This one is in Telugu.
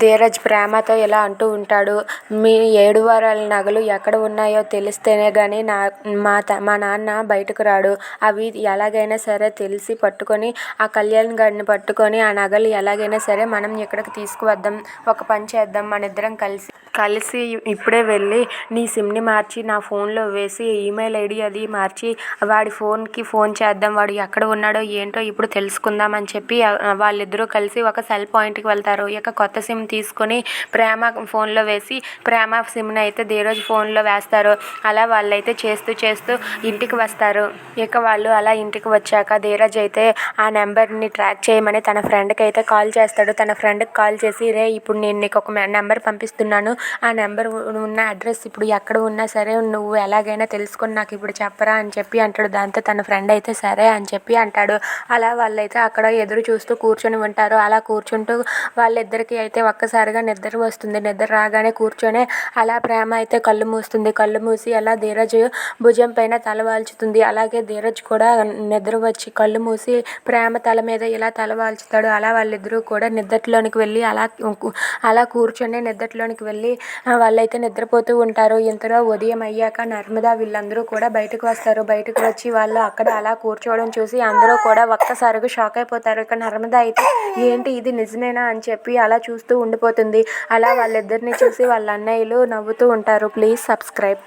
ధీరజ్ ప్రేమతో ఇలా అంటూ ఉంటాడు మీ ఏడు వారాల నగలు ఎక్కడ ఉన్నాయో తెలిస్తేనే కానీ నా మా త మా నాన్న బయటకు రాడు. అవి ఎలాగైనా సరే తెలిసి పట్టుకొని ఆ కళ్యాణ్ గారిని పట్టుకొని ఆ నగలు ఎలాగైనా సరే మనం ఇక్కడికి తీసుకువద్దాం ఒక పని చేద్దాం మన ఇద్దరం కలిసి కలిసి ఇప్పుడే వెళ్ళి నీ సిమ్ని మార్చి నా ఫోన్లో వేసి ఈమెయిల్ ఐడి అది మార్చి వాడి ఫోన్కి ఫోన్ చేద్దాం వాడు ఎక్కడ ఉన్నాడో ఏంటో ఇప్పుడు తెలుసుకుందాం అని చెప్పి వాళ్ళిద్దరూ కలిసి ఒక సెల్ పాయింట్కి వెళ్తారు. ఇక కొత్త సిమ్ తీసుకొని ప్రేమ ఫోన్లో వేసి ప్రేమ సిమ్ని అయితే ధీరజ్ ఫోన్లో వేస్తారు. అలా వాళ్ళైతే చేస్తూ చేస్తూ ఇంటికి వస్తారు. ఇక వాళ్ళు అలా ఇంటికి వచ్చాక ధీరజ్ అయితే ఆ నెంబర్ని ట్రాక్ చేయమని తన ఫ్రెండ్కి అయితే కాల్ చేస్తాడు. తన ఫ్రెండ్కి కాల్ చేసి రే ఇప్పుడు నేను నీకు ఒక నెంబర్ పంపిస్తున్నాను. ఆ నెంబర్ ఉన్న అడ్రస్ ఇప్పుడు ఎక్కడ ఉన్నా సరే నువ్వు ఎలాగైనా తెలుసుకొని నాకు ఇప్పుడు చెప్పరా అని చెప్పి అంటాడు. దాంతో తన ఫ్రెండ్ అయితే సరే అని చెప్పి అంటాడు. అలా వాళ్ళైతే అక్కడ ఎదురు చూస్తూ కూర్చొని ఉంటారు. అలా కూర్చుంటూ వాళ్ళిద్దరికీ అయితే ఒక్కసారిగా నిద్ర వస్తుంది. నిద్ర రాగానే కూర్చొని అలా ప్రేమ అయితే కళ్ళు మూస్తుంది. కళ్ళు మూసి అలా ధీరజ్ భుజం పైన తల వాల్చుతుంది. అలాగే ధీరజ్ కూడా నిద్ర వచ్చి కళ్ళు మూసి ప్రేమ తల మీద ఇలా తల వాల్చుతాడు. అలా వాళ్ళిద్దరూ కూడా నిద్రలోనికి వెళ్ళి అలా అలా కూర్చొని నిద్రలోనికి వెళ్ళి వాళ్ళైతే నిద్రపోతూ ఉంటారు. ఇంతలో ఉదయం అయ్యాక నర్మదా వీళ్ళందరూ కూడా బయటకు వస్తారు. బయటకు వచ్చి వాళ్ళు అక్కడ అలా కూర్చోవడం చూసి అందరూ కూడా ఒక్కసారిగా షాక్ అయిపోతారు. ఇక నర్మదా అయితే ఏంటి ఇది నిజమేనా? అని చెప్పి అలా చూస్తూ ఉండిపోతుంది. అలా వాళ్ళిద్దరిని చూసి వాళ్ళ అన్నయ్యలు నవ్వుతూ ఉంటారు. Please subscribe.